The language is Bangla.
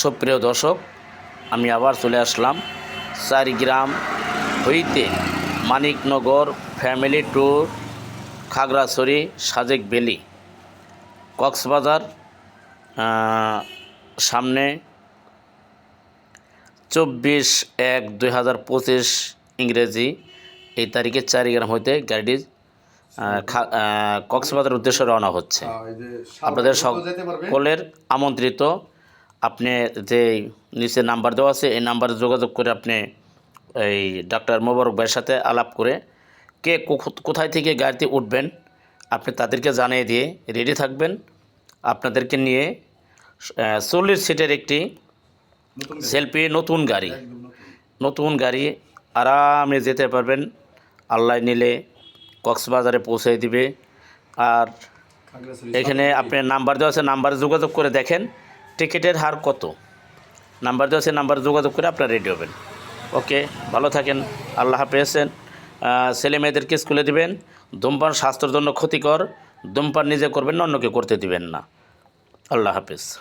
সুপ্রিয় দর্শক আমি আবার চলে আসলাম চারিগ্রাম হইতে Maniknagar family tour Khagrachari Sajek valley Cox's Bazar সামনে চব্বিশ এক দুই হাজার পঁচিশ ইংরেজি এই তারিখে চারিগ্রাম হইতে গাড়িটি কক্সবাজার উদ্দেশ্যে রওনা হচ্ছে। আপনাদের সকলের আমন্ত্রিত আপনি যে নিচে নাম্বার দেওয়া আছে, এই নাম্বারে যোগাযোগ করে আপনি এই ডাক্তার মোবারক ভাইয়ের সাথে আলাপ করে কে কোথায় থেকে গাড়িতে উঠবেন, আপনি তাদেরকে জানিয়ে দিয়ে রেডি থাকবেন। আপনাদেরকে নিয়ে চল্লিশ সিটের একটি সেলফি, নতুন গাড়ি নতুন গাড়ি আরামে যেতে পারবেন। আল্লাহ নিলে কক্সবাজারে পৌঁছে দিবে। আর এখানে আপনার নাম্বার দেওয়া আছে, নাম্বারে যোগাযোগ করে দেখেন। টিকিটের হার কত? নাম্বার দেওয়া আছে, নাম্বার যোগাযোগ করে আপনারা রেডি হবেন। ওকে, ভালো থাকেন, আল্লাহ হাফেজেন। ছেলে মেয়েদেরকে স্কুলে দিবেন, ধূমপান স্বাস্থ্যের জন্য ক্ষতিকর, ধূমপান নিজে করবেন না, অন্যকে করতে দিবেন না। আল্লাহ হাফেজ।